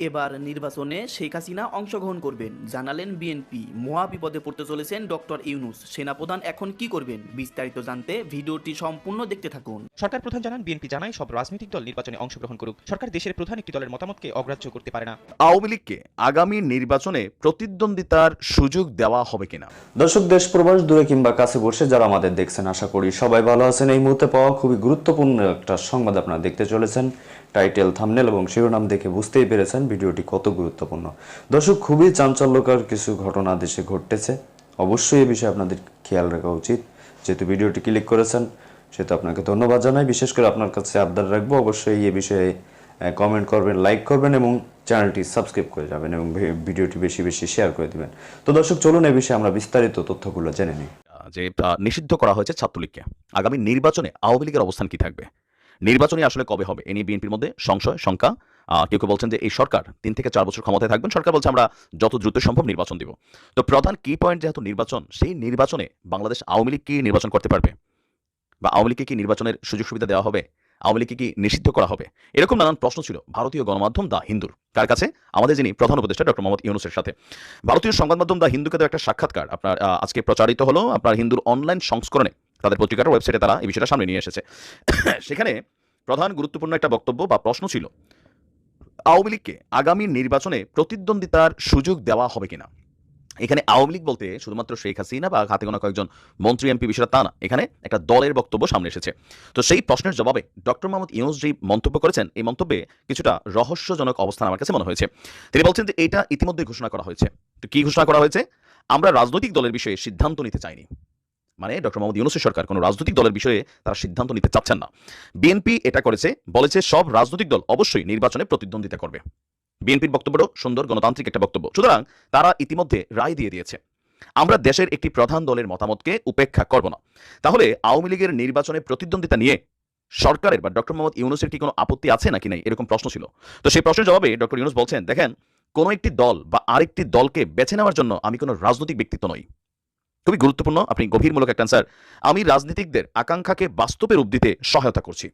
এবার নির্বাচনে শেখ হাসিনা অংশগ্রহণ করবেন। জানালেন বিএনপি মহা বিপদে পড়তে চলেছেন ডক্টর ইউনুস। সেনাপ্রধান এখন কি করবেন? বিস্তারিত জানতে ভিডিওটি সম্পূর্ণ দেখতে থাকুন। সরকার প্রধান জানান বিএনপি জানায় সব রাজনৈতিক দল নির্বাচনে অংশগ্রহণ করুক। সরকার দেশের প্রধান একটি দলের মতামতকে অগ্রাহ্য করতে পারে না। আওয়ামী লীগকে আগামী নির্বাচনে প্রতিদ্বন্দ্বিতার সুযোগ দেওয়া হবে কিনা? দর্শক দেশ প্রবাস দূরে কিংবা কাছে বসে যারা আমাদের দেখছেন আশা করি সবাই ভালো আছেন। এই মুহূর্তে পাওয়া খুবই গুরুত্বপূর্ণ একটা সংবাদ আপনারা দেখতে চলেছেন। টাইটেল থামনেল এবং শিরোনাম দেখে বুঝতেই পেরেছেন ভিডিওটি কত গুরুত্বপূর্ণ। দর্শক, খুবই চাঞ্চল্যকর কিছু ঘটনা দেশে ঘটতেছে। অবশ্যই এই বিষয়ে আপনাদের খেয়াল রাখা উচিত। যেহেতু ভিডিওটি ক্লিক করেছেন, সেহেতু আপনাকে ধন্যবাদ জানাই। বিশেষ করে আপনার কাছে আবদার রাখব, অবশ্যই এই বিষয়ে কমেন্ট করবেন লাইক করবেন এবং চ্যানেলটি সাবস্ক্রাইব করে যাবেন এবং ভিডিওটি বেশি বেশি শেয়ার করে দিবেন। তো দর্শক, চলুন এই বিষয়ে আমরা বিস্তারিত তথ্যগুলো জেনে নিই। যে নিষিদ্ধ করা হয়েছে ছাত্রলীগকে। আগামী নির্বাচনে আওয়ামী লীগের অবস্থান কি থাকবে? নির্বাচনী আসলে কবে হবে? এ নিয়ে বিএনপির মধ্যে সংশয়, শঙ্কা। কেউ কেউ বলছেন যে এই সরকার তিন থেকে চার বছর ক্ষমতায় থাকবেন। সরকার বলছে আমরা যত দ্রুত সম্ভব নির্বাচন দিব। তো প্রধান কি পয়েন্ট যেহেতু নির্বাচন, সেই নির্বাচনে বাংলাদেশ আওয়ামী লীগ কি নির্বাচন করতে পারবে? বা আওয়ামী লীগকে কি নির্বাচনের সুযোগ সুবিধা দেওয়া হবে? আওয়ামী লীগকে কি নিষিদ্ধ করা হবে? এরকম নানান প্রশ্ন ছিল। ভারতীয় গণমাধ্যম দা হিন্দুর। কার কাছে? আমাদের যিনি প্রধান উপদেষ্টা ডক্টর মোহাম্মদ ইউনুসের সাথে। ভারতীয় সংবাদ মাধ্যম দা হিন্দুকে দেওয়া একটা সাক্ষাৎকার। আপনার আজকে প্রচারিত হলো। আপনার হিন্দুর অনলাইন সংস্করণে তাদের পত্রিকার ওয়েবসাইটে তারা এই বিষয়টা সামনে নিয়ে এসেছে। সেখানে প্রধান গুরুত্বপূর্ণ একটা বক্তব্য বা প্রশ্ন ছিল, আওয়ামী লীগকে আগামী নির্বাচনে প্রতিদ্বন্দ্বিতার সুযোগ দেওয়া হবে কিনা? এখানে আওয়ামী লীগ বলতে শুধুমাত্র শেখ হাসিনা বা হাতে গোনা কয়েকজন মন্ত্রী, এমপি বিষয়টা তা না, এখানে একটা দলের বক্তব্য সামনে এসেছে। তো সেই প্রশ্নের জবাবে ডক্টর মোহাম্মদ ইউনুস যেই মন্তব্য করেছেন, এই মন্তব্যে কিছুটা রহস্যজনক অবস্থান আমার কাছে মনে হয়েছে। তিনি বলছেন যে এটা ইতিমধ্যে ঘোষণা করা হয়েছে। তো কি ঘোষণা করা হয়েছে? আমরা রাজনৈতিক দলের বিষয়ে সিদ্ধান্ত নিতে চাইনি। মানে ডক্টর মোহাম্মদ ইউনুসের সরকার কোনো রাজনৈতিক দলের বিষয়ে তারা সিদ্ধান্ত নিতে চাচ্ছেন না। বিএনপি এটা করেছে, বলেছে সব রাজনৈতিক দল অবশ্যই নির্বাচনে প্রতিদ্বন্দ্বিতা করবে। বিএনপির বক্তব্যটাও সুন্দর, গণতান্ত্রিক একটা বক্তব্য। সুতরাং তারা ইতিমধ্যে রায় দিয়ে দিয়েছে। আমরা দেশের একটি প্রধান দলের মতামতকে উপেক্ষা করব না। তাহলে আওয়ামী লীগের নির্বাচনে প্রতিদ্বন্দ্বিতা নিয়ে সরকারের বা ডক্টর মোহাম্মদ ইউনুসের কি কোনো আপত্তি আছে নাকি নাই, এরকম প্রশ্ন ছিল। তো সেই প্রশ্নের জবাবে ডক্টর ইউনুস বলছেন, দেখেন, কোনো একটি দল বা আরেকটি দলকে বেছে নেওয়ার জন্য আমি কোনো রাজনৈতিক ব্যক্তিত্ব নই। খুবই গুরুত্বপূর্ণ, আপনি গভীরমূলক একটা অ্যান্সার আমি রাজনীতিকদের আকাঙ্ক্ষাকে বাস্তবে রূপ দিতে সহায়তা করছি।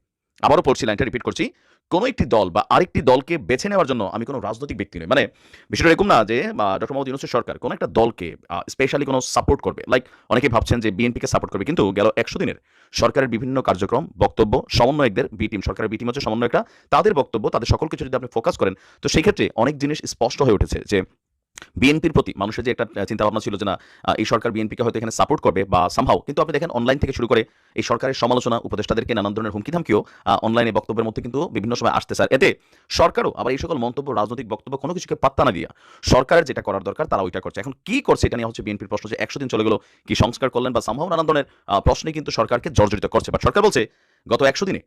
আবারও পড়ছি, লাইনটা রিপিট করছি। কোনো একটি দল বা আরেকটি দলকে বেছে নেওয়ার জন্য আমি কোনো রাজনৈতিক ব্যক্তি নই। মানে বিষয়টা এরকম না যে ডক্টর মোহাম্মদ ইউনুসের সরকার কোনো একটা দলকে স্পেশালি কোনো সাপোর্ট করবে। লাইক অনেকে ভাবছেন যে বিএনপিকে সাপোর্ট করবে, কিন্তু গেল একশো দিনের সরকারের বিভিন্ন কার্যক্রম, বক্তব্য, সমন্বয়কদের বি টিম সরকারের বি টিম হচ্ছে সমন্বয়করা, তাদের বক্তব্য, তাদের সকল কিছু যদি আপনি ফোকাস করেন, তো সেই ক্ষেত্রে অনেক জিনিস স্পষ্ট হয়ে উঠেছে যে বিএনপির প্রতি মানুষের যে একটা চিন্তা ভাবনা ছিল যে না এই সরকার বিএনপিকে হয়তো এখানে সাপোর্ট করবে বা সামহাও কিন্তু আপনি দেখেন অনলাইন থেকে শুরু করে এই সরকারের সমালোচনা, উপদেষ্টাদেরকে নানান ধরনের হুমকি ধামকিও অনলাইনে বক্তব্যের মধ্যে কিন্তু বিভিন্ন সময় আসতে স্যার। এতে সরকারও আবার এই সকল মন্তব্য, রাজনৈতিক বক্তব্য কোনো কিছুকে পাত্তা না দিয়া সরকারের যেটা করার দরকার তারা ওইটা করছে। এখন কি করছে এটা নিয়ে হচ্ছে বিএনপির প্রশ্ন যে একশো দিন চলে গেল, কি সংস্কার করলেন বা সামহাও নানান ধরনের প্রশ্নে কিন্তু সরকারকে জর্জরিত করছে। বা সরকার বলছে গত একশো দিনে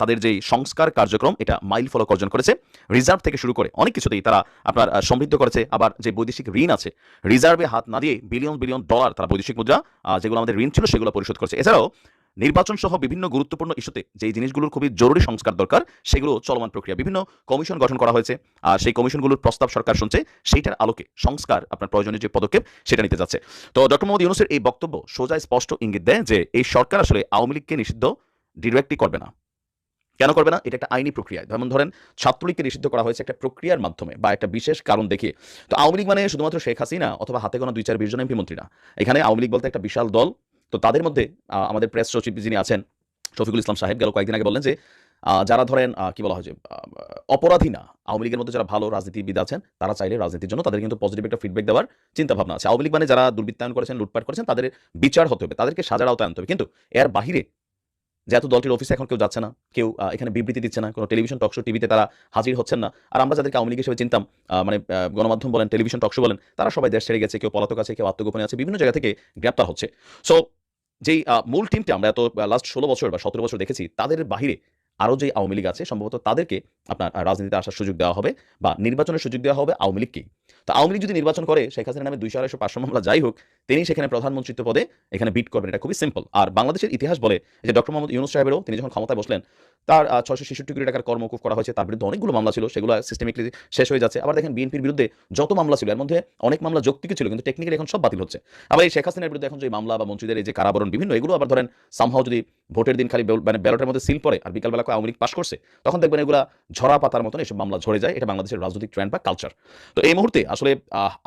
তাদের যেই সংস্কার কার্যক্রম, এটা মাইল ফলক অর্জন করেছে, রিজার্ভ থেকে শুরু করে অনেক কিছুতেই তারা আপনার সমৃদ্ধ করেছে। আবার যে বৈদেশিক ঋণ আছে, রিজার্ভে হাত না দিয়ে বিলিয়ন বিলিয়ন ডলার তারা বৈদেশিক মুদ্রা যেগুলো আমাদের ঋণ ছিল সেগুলো পরিশোধ করেছে। এছাড়াও নির্বাচন সহ বিভিন্ন গুরুত্বপূর্ণ ইস্যুতে যেই জিনিসগুলোর খুবই জরুরি সংস্কার দরকার, সেগুলো চলমান প্রক্রিয়া। বিভিন্ন কমিশন গঠন করা হয়েছে, আর সেই কমিশনগুলোর প্রস্তাব সরকার শুনছে, সেইটার আলোকে সংস্কার আপনার প্রয়োজনীয় যে পদক্ষেপ, সেটা নিতে যাচ্ছে। তো ডক্টর মোহাম্মদ ইউনুসের এই বক্তব্য সোজা স্পষ্ট ইঙ্গিত দেয় যে, এই সরকার আসলে আওয়ামী লীগকে নিষিদ্ধ ডিরেক্টলি করবে না। কেন করবে না? এটা একটা আইনি প্রক্রিয়া। যেমন ধরেন, ছাত্রলীগকে নিষিদ্ধ করা হয়েছে একটা প্রক্রিয়ার মাধ্যমে বা একটা বিশেষ কারণ দেখিয়ে। তো আওয়ামী লীগ মানে শুধুমাত্র শেখ হাসিনা অথবা হাতে গোনা দুই চার বিশ জন এমপি মন্ত্রী না। এখানে আওয়ামী লীগ বলতে একটা বিশাল দল। তো তাদের মধ্যে আমাদের প্রেস সচিব যিনি আছেন, শফিকুল ইসলাম সাহেব, গেল কয়েকদিন আগে বললেন যে যারা ধরেন কি বলা হয় যে অপরাধী না, আওয়ামী লীগের মধ্যে যারা ভালো রাজনীতিবিদ আছেন, তারা চাইলে রাজনীতির জন্য তাদের কিন্তু পজিটিভ একটা ফিডব্যাক দেওয়ার চিন্তা ভাবনা আছে। আওয়ামী লীগ মানে যারা দুর্বৃত্তায়ন করেছেন, লুটপাট করেছেন, তাদের বিচার হতে হবে, তাদেরকে সাজার আওতায় আনতে হবে। কিন্তু এর বাহিরে যেহেতু দলটির অফিসে এখন কেউ যাচ্ছে না, কেউ এখানে বিবৃতি দিচ্ছে না, কোনো টেলিভিশন টকশো টিভিতে তারা হাজির হচ্ছেন না। আর আমরা যাদেরকে আওয়ামী লীগ হিসেবে চিনতাম মানে গণমাধ্যম বলেন টেলিভিশন টকশো বলেন, তারা সবাই দেশ ছেড়ে গেছে, কেউ পলাতক আছে, কেউ আত্মগোপনে আছে, বিভিন্ন জায়গা থেকে গ্রেপ্তার হচ্ছে। সো যেই মূল টিমটা আমরা এত লাস্ট ষোলো বছর বা সতেরো বছর দেখেছি, তাদের বাহিরে আরও যে আওয়ামী লীগ আছে, সম্ভবত তাদেরকে আপনার রাজনীতিতে আসার সুযোগ দেওয়া হবে বা নির্বাচনের সুযোগ দেওয়া হবে আওয়ামী লীগকেই। তো আওয়ামী লীগ যদি নির্বাচন করে, শেখ হাসিনা নামে দুইশো আড়াইশো পাঁচশো মামলা যাই হোক, তিনি সেখানে প্রধানমন্ত্রিত্ব পদে এখানে বিট করবেন। এটা খুবই সিম্পল আর বাংলাদেশের ইতিহাস বলে যে ডক্টর মোহাম্মদ ইউনুস সাহেবেরও তিনি যখন ক্ষমতায় বসলেন, তার ছশো ছেষট্টি কোটি টাকার কর্মকুফ করা হয়েছে, তার বিরুদ্ধে অনেকগুলো মামলা ছিল, সেগুলো সিস্টেমিকলি শেষ হয়ে যাচ্ছে। আবার দেখেন বিএনপির বিরুদ্ধে যত মামলা ছিল, এর মধ্যে অনেক মামলা যৌক্তিক ছিল, কিন্তু টেকনিক্যালি এখন সব বাতিল হচ্ছে। আবার এই শেখ হাসিনার বিরুদ্ধে এখন যে মামলা বা মন্ত্রীদের এই যে কারাবরণ বিভিন্ন, এগুলো আবার ধরেন সামহাও যদি ভোটের দিন খালি মানে ব্যালটের মধ্যে সিল পড়ে আর বিকালবেলা আওয়ামী লীগ পাশ করছে, তখন দেখবেন এগুলো ঝরা পাতার মতন এসব মামলা ঝরে যায়। এটা বাংলাদেশের রাজনৈতিক ট্রেন্ড বা কালচার তো এই মুহূর্তে আসলে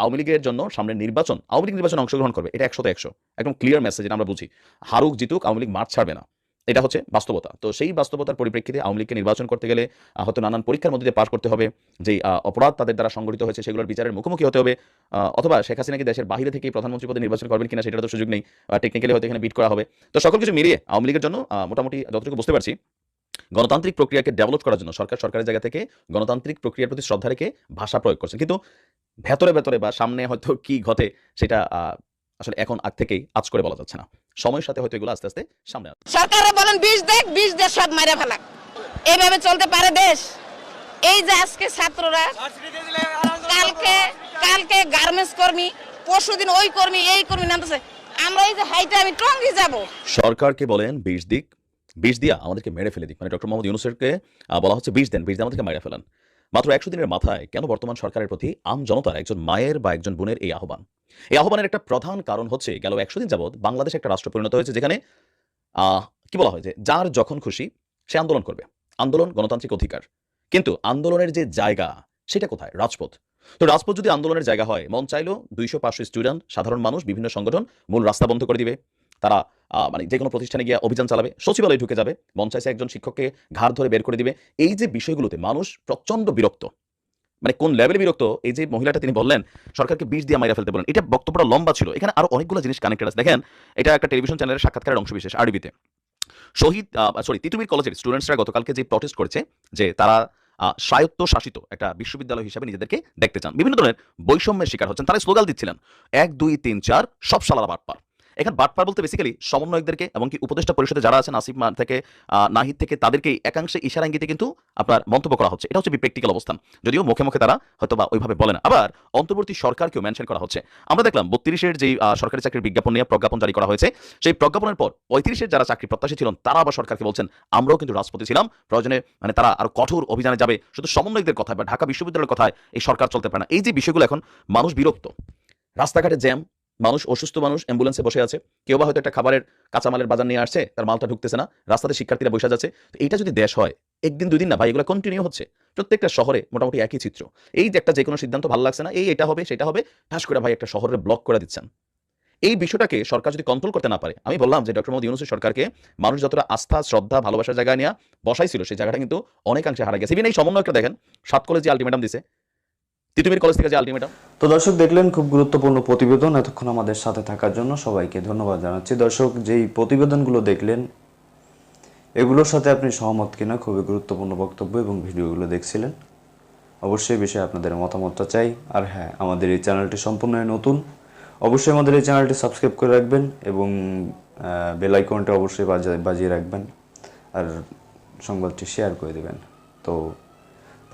আওয়ামী লীগের জন্য সামনে নির্বাচন, আওয়ামী লীগ নির্বাচনে অংশগ্রহণ করবে। এটা একশো একশো। একদম ক্লিয়ার মেসেজ যেটা আমরা বুঝি। হারুক জিতুক, আওয়ামী লীগ মাঠ ছাড়বে না। এটা হচ্ছে বাস্তবতা। তো সেই বাস্তবতার পরিপ্রেক্ষিতে আওয়ামী লীগকে নির্বাচন করতে গেলে হয়তো নানান পরীক্ষার মধ্যে দিয়ে পাশ করতে হবে যে অপরাধ তাদের দ্বারা সংগঠিত হয়েছে, সেগুলোর বিচারের মুখোমুখি হতে হবে। অথবা শেখ হাসিনা কি দেশের বাইরে থেকে প্রধানমন্ত্রী পদে নির্বাচন করবেন কিনা সেটা তো সুযোগ নেই। টেকনিক্যালি হয়তো এখানে বিট করা হবে। তো সকল কিছু মিলিয়ে আওয়ামী লীগের জন্য মোটামুটি যতটুকু বুঝতে পারছি গণতান্ত্রিক প্রক্রিয়াকে ডেভেলপ করার জন্য সরকার সরকারের জায়গা থেকে গণতান্ত্রিক প্রক্রিয়ার প্রতি শ্রদ্ধা রেখে ভাষা প্রয়োগ করছে। কিন্তু ভেতরে ভেতরে বা সামনে হয়তো কি ঘটে সেটা আসলে এখন আগ থেকেই আজ করে বলা যাচ্ছে না। সময়ের সাথে হয়তো এগুলো আস্তে আস্তে সামনে আসবে। সরকারে বলেন বিষ দেখ বিষ দিয়ে সব মারে ফেলাক। এইভাবে চলতে পারে দেশ? এই যে আজকে ছাত্ররা কালকে কালকে গার্মেন্টস কর্মী পরশুদিন ওই কর্মী এই কর্মী নামতেছে। আমরা এই যে হাইটে আমি টঙ্গি যাব। সরকারকে বলেন বিষ দিক বিষ দিয়া আমাদেরকে মেরে ফেলে দিক। মানে ডক্টর মোহাম্মদ ইউনুসেরকে বলা হচ্ছে বিষ দেন, বিষ দিয়ে আমাদেরকে মেরে ফেলেন। মাত্র একশো দিনের মাথায় কেন বর্তমান সরকারের প্রতি আম জনতার একজন মায়ের বা একজন বোনের এই আহ্বান? এই আহ্বানের একটা প্রধান কারণ হচ্ছে গেল একশো দিন যাবৎ বাংলাদেশ একটা রাষ্ট্র পরিণত হয়েছে যেখানে কি বলা হয় যে যার যখন খুশি সে আন্দোলন করবে। আন্দোলন গণতান্ত্রিক অধিকার। কিন্তু আন্দোলনের যে জায়গা, সেটা কোথায়? রাজপথ। তো রাজপথ যদি আন্দোলনের জায়গা হয়, মন চাইলো দুইশো পাঁচশো স্টুডেন্ট, সাধারণ মানুষ, বিভিন্ন সংগঠন মূল রাস্তা বন্ধ করে দিবে। তারা মানে যে কোনো প্রতিষ্ঠানে গিয়ে অভিযান চালাবে, সচিবালয়ে ঢুকে যাবে চাইছে একজন শিক্ষককে ঘাড় ধরে বের করে দিবে। এই যে বিষয়গুলোতে মানুষ প্রচণ্ড বিরক্ত। মানে কোন লেভেলে বিরক্ত? এই যে মহিলাটা তিনি বললেন, সরকারকে বিষ দিয়ে মাইরা ফেলতে বলেন। এটা বক্তব্যটা লম্বা ছিল। এখানে আরও অনেকগুলো জিনিস কানেক্টেড আছে। দেখেন, এটা একটা টেলিভিশন চ্যানেলের সাক্ষাৎকারের অংশ বিশেষ আরবিতে শহীদ সরি তিতুমির কলেজের স্টুডেন্টসরা গতকালকে যে প্রটেস্ট করেছে, যে তারা স্বায়ত্ত শাসিত একটা বিশ্ববিদ্যালয় হিসাবে নিজেদেরকে দেখতে চান। বিভিন্ন ধরনের বৈষম্যের শিকার হচ্ছেন। তারা স্লোগান দিচ্ছিলেন, এক, দুই, তিন, চার, সব সালারা বাটপার। এখানে বাটপার বলতে বেসিক্যালি সমন্বয়কদেরকে এবং কি উপদেষ্টা পরিষদে যারা আছেন, আসিফ মান থেকে নাহিদ থেকে, তাদেরকে একাংশে ইশারা ইঙ্গিতে কিন্তু আপনার মন্তব্য করা হচ্ছে। এটা হচ্ছে প্র্যাকটিক্যাল অবস্থান। যদিও মুখে মুখে তারা হয়তো বা ওইভাবে বলে না। আবার অন্তর্বর্তী সরকারকেও মেনশন করা হচ্ছে। আমরা দেখলাম বত্রিশের যে সরকারি চাকরির বিজ্ঞাপন নিয়ে প্রজ্ঞাপন জারি করা হয়েছে, সেই প্রজ্ঞাপনের পর পঁয়ত্রিশের যারা চাকরি প্রত্যাশী ছিলেন, তারা আবার সরকারকে বলছেন, আমরাও কিন্তু রাজপথে ছিলাম। প্রয়োজনে মানে তারা আরও কঠোর অভিযানে যাবে। শুধু সমন্বয়কদের কথায় বা ঢাকা বিশ্ববিদ্যালয়ের কথায় এই সরকার চলতে পারে না। এই যে বিষয়গুলো এখন মানুষ বিরক্ত। রাস্তাঘাটে জ্যাম মানুষ, অসুস্থ মানুষ অ্যাম্বুলেন্সে বসে আছে। কেউ বা হয়তো একটা খাবারের কাঁচামালের বাজার নিয়ে আসছে, তার মালটা ঢুকতেছে না, রাস্তাতে শিক্ষার্থীরা বসে যাচ্ছে। তো এইটা যদি দেশ হয়, একদিন দুই দিন না ভাই, এগুলো কন্টিনিউ হচ্ছে। প্রত্যেকটা শহরে মোটামুটি একই চিত্র। এই যে একটা যে কোনো সিদ্ধান্ত ভালো লাগছে না, এই এটা হবে, সেটা হবে, ঠাস করে ভাই একটা শহরে ব্লক করে দিচ্ছেন। এই বিষয়টাকে সরকার যদি কন্ট্রোল করতে না পারে, আমি বললাম যে ডক্টর মোহাম্মদ ইউনুসের সরকারকে মানুষ যতটা আস্থা, শ্রদ্ধা, ভালোবাসার জায়গায় নিয়ে বসাইছিল সেই জায়গাটা কিন্তু অনেকাংশে হারা গেছে। ইভেন এই সমন্বয়টা দেখেন, সাত কলেজে আলটিমেটাম দিছে তিতুমির কলেজ থেকে যে আলটিমেটাম তো দর্শক, দেখলেন খুব গুরুত্বপূর্ণ প্রতিবেদন এতক্ষণ আমাদের সাথে থাকার জন্য সবাইকে ধন্যবাদ জানাচ্ছি। দর্শক, যেই প্রতিবেদনগুলো দেখলেন, এগুলোর সাথে আপনি সহমত কিনা খুবই গুরুত্বপূর্ণ বক্তব্য এবং ভিডিওগুলো দেখছিলেন। অবশ্যই বিষয়ে আপনাদের মতামতটা চাই। আর হ্যাঁ আমাদের এই চ্যানেলটি সম্পূর্ণই নতুন। অবশ্যই আমাদের এই চ্যানেলটি সাবস্ক্রাইব করে রাখবেন এবং বেল আইকনটা অবশ্যই বাজিয়ে রাখবেন। আর সংবাদটি শেয়ার করে দেবেন। তো